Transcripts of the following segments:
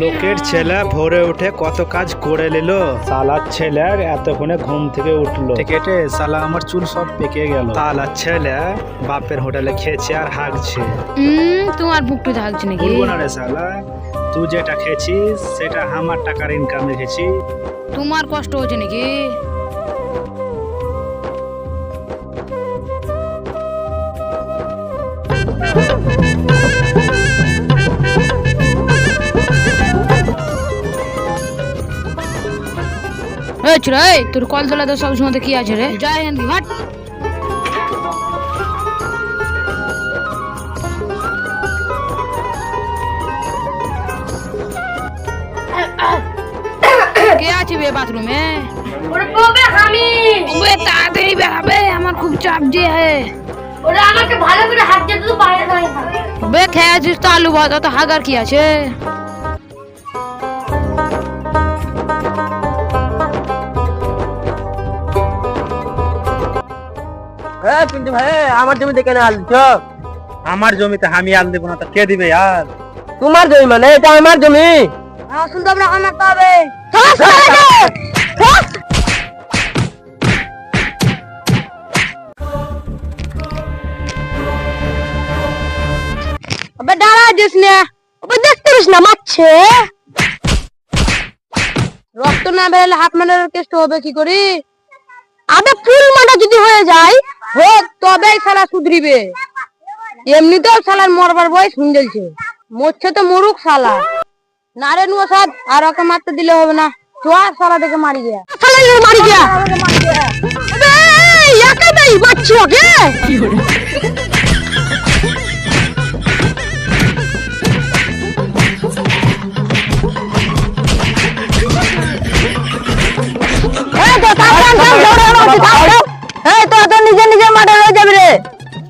লোকের ছেলে ভোরে উঠে কত কাজ করে নিল। সালার ছেলে এতক্ষণে ঘুম থেকে উঠল। কেটে সালা আমার চুল সব পেকে গেল। সালার ছেলে বাপের হোটেলে খেয়েছে আর হাগছে। হুম তোমার বুকটু থাকছে নাকি? বলব না রে সালা। তুই যেটা খেয়েছিস সেটা আমার টাকার ইনকাম রেখেছি তোমার কষ্ট হচ্ছে নাকি? তোর কল তোলাতে সব সময় কি আছে রে? যাই হেন হাট কে আছে বে বাথরুমে? ওরে বলবে আমি। ওবে তাড়াতাড়ি বেরাবে আমার খুব চাপ যে হে। ওরে আমাকে ভালো করে হাত তো খেয়েছিস তো আলু ভাত তো হাগার কি আছে? পিন্টু ভাই আমার জমিতে কেন আল আমার জমিতে আমি আল দেবো না তো কে দিবে আর? তোমার জমি মানে এটা আমার জমি। আসুন তো আমরা কামাতে হবে। দিস না? দেখতে পারিস না মারছে। রক্ত না বেরোলে হাত মারার কেষ্ট হবে কি করি? আবে ফুল মারা যদি হয়ে যায় হোক তবেই শালা সুধরিবে। এমনিতেও শালার মরবার বয়স হুঞ্জলছে মরছে তো মরুক শালা। না রে নুয়াসাদ আর ওকে মারতে দিলে হবে না। চোয়ার শালা দেখে মারি গিয়া। শালা মারি গিয়া। মারছি ওকে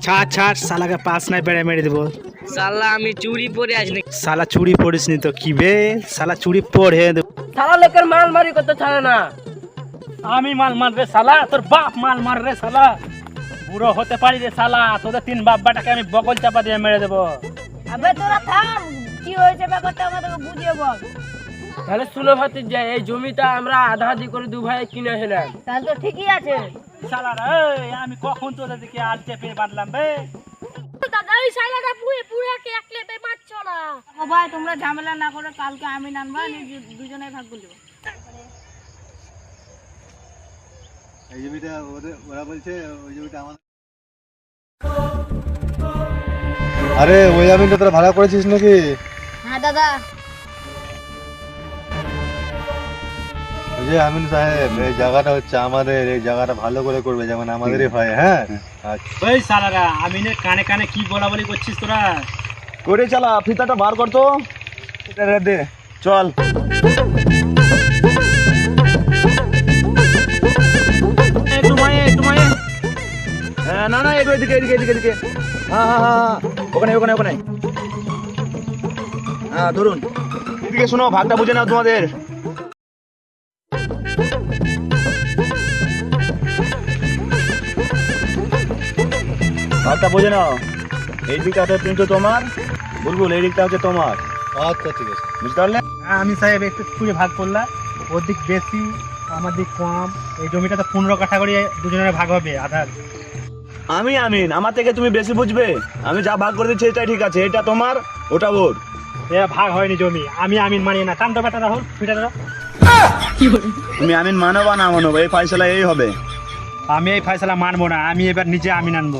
ছাড় ছাড় সালাকে পাস নাই পেড়ে মেরে দেবো। সাল্লা আমি চুরি পরে আসনি সালা চুরি পড়িস নি তো কি বে? সালা চুরি পড়ে দেবো সারা লোকের মাল মারি করতে ছাড়ে না। আমি মাল মার রে সালা তোর বাপ মাল মার রে সালা। বুড়ো হতে পারি রে সালা তোদের তিন বাপ বাটাকে আমি বগল চাপা দিয়ে মেরে দেবো। আবে তোরা থাম। কি হয়েছে ব্যাপারটা আমাদেরকে বুঝিয়ে বল। তাহলে শুনো ভাতির যে এই জমিটা আমরা আধা আধি করে দু ভাই কিনে এলাম তাহলে তো ঠিকই আছে। আমি কখন তোদের দিকে আল চেপে বাঁধলাম বে? দাদা ওই সাইলাটা পুয়ে পুয়ে কে একলে বে মারছ না? ও ভাই তোমরা ঝামেলা না করে কালকে আমি নানবা দুজনে ভাগ দেবো। এই জমিটা ওরা বলছে ওই জমিটা আমাদের। আরে ওই জমিটা তোরা ভাড়া করেছিস নাকি? হ্যাঁ দাদা। যে আমিন সাহেব এই জায়গাটা হচ্ছে আমাদের এই জায়গাটা ভালো করে করবে যেমন আমাদেরই হয় হ্যাঁ? আচ্ছা। ওই সালারা আমি নে কানে কানে কি বলা বলি করছিস তোরা? করে চালা ফিতাটা বার কর তো। দে চল। একটু মায়ে একটু মায়ে হ্যাঁ না না একটু এদিকে এদিকে এদিকে এদিকে। হ্যাঁ হ্যাঁ হ্যাঁ হ্যাঁ। ওখানে ওখানে ওখানে। হ্যাঁ ধরুন। এদিকে শোনো ভাগটা বুঝে নাও তোমাদের। ভাগটা বুঝে নাও। এই দিকটা হচ্ছে তিনশো তোমার। বুলবুল এই দিকটা হচ্ছে তোমার। আচ্ছা ঠিক আছে। বুঝতে পারলে? হ্যাঁ, আমি সাহেব একটু খুঁজে ভাগ করলাম। ওর দিক বেশি আমার দিক কম। এই জমিটা তো পনেরো কাঠা করে দুজনের ভাগ হবে আধার। আমি আমিন আমার থেকে তুমি বেশি বুঝবে। আমি যা ভাগ করে দিচ্ছি এটাই ঠিক আছে। এটা তোমার ওটা ওর। এ ভাগ হয়নি জমি। আমি আমিন মানিয়ে না। টান তো বেটা রাহুল ফিটা দাও তুমি আমিন মানো বা না মানো এই ফাইসলা এই হবে। আমি এই ফয়সালা মানবো না। আমি এবার নিজে আমিন আনব।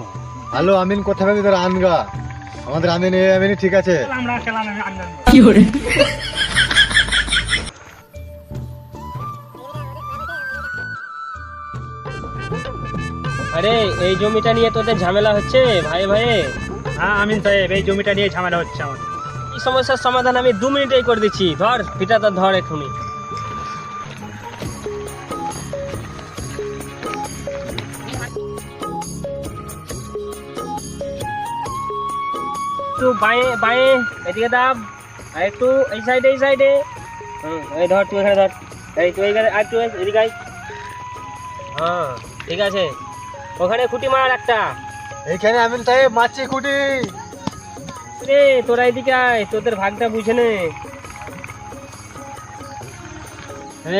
হ্যালো আমিন কোথা পাবি তোরা আনগা। আমাদের আমিন এই আমিনই ঠিক আছে। আমরা খেলাম আমি আমিন আনব আরে এই জমিটা নিয়ে তোদের ঝামেলা হচ্ছে ভাই ভাই? হ্যাঁ আমিন সাহেব এই জমিটা নিয়ে ঝামেলা হচ্ছে আমার এই সমস্যার সমাধান আমি দু মিনিটেই করে দিচ্ছি। ধর ফিটাটা ধর এখনই। একটু বাঁয়ে বাঁয়ে এদিকে দাব আর একটু এই সাইডে এই সাইডে। হুম এই ধর তুই এখানে ধর। এই তুই এইখানে আর তুই এদিকে আয়। হ্যাঁ ঠিক আছে। ওখানে খুঁটি মার একটা। এইখানে আমি তাই মাছি খুঁটি। রে তোরা এদিকে আয় তোদের ভাগটা বুঝে নে।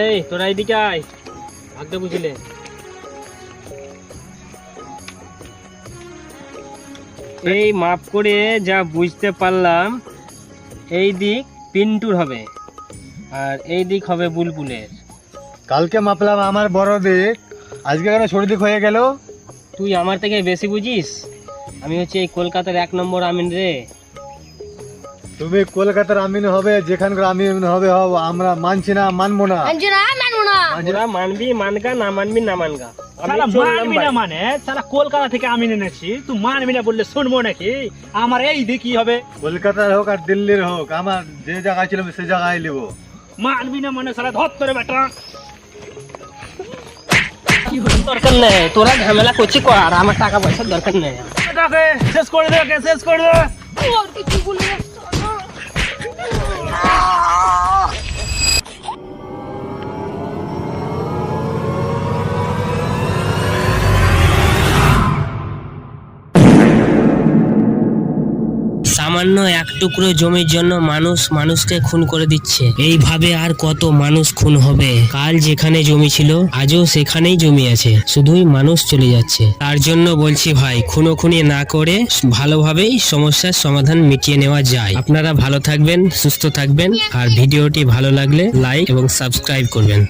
এই তোরা এদিকে আয়। ভাগটা বুঝলে এই মাপ করে যা বুঝতে পারলাম এই দিক পিন্টুর হবে আর এই দিক হবে বুলবুলের। কালকে মাপলাম আমার বড় দিক আজকে কেন ছোট দিক হয়ে গেল? তুই আমার থেকে বেশি বুঝিস? আমি হচ্ছে এই কলকাতার এক নম্বর আমিন রে। তুমি কলকাতার আমিন হবে যেখানকার আমিন হবে হও আমরা মানছি না মানবো না। না মানবো মানগা না মানবি না মানগা। আমি শালা চললাম মানবি না মানে? শালা কলকাতা থেকে আমি এনেছি তুই মানবি না বললে শুনব নাকি? আমার এই দিক কি হবে? কলকাতার হোক আর দিল্লির হোক আমার যে জায়গায় ছিল সে জায়গায় নিবো মানবি না মানে শালা ধর তোরে বেটা। দরকার নেই। তোরা ঝামেলা করছি কর আমার টাকা পয়সার দরকার নেই। শেষ করে দে শেষ করে দে। ওর কিছু বলবে সামান্য এক টুকরো জমির জন্য মানুষ মানুষকে খুন করে দিচ্ছে। এইভাবে আর কত মানুষ খুন হবে? কাল যেখানে জমি ছিল, আজও সেখানেই জমি আছে। শুধুই মানুষ চলে যাচ্ছে। তার জন্য বলছি ভাই খুনো খুনি না করে ভালোভাবেই সমস্যার সমাধান মিটিয়ে নেওয়া যায়। আপনারা ভালো থাকবেন, সুস্থ থাকবেন। আর ভিডিওটি ভালো লাগলে লাইক এবং সাবস্ক্রাইব করবেন।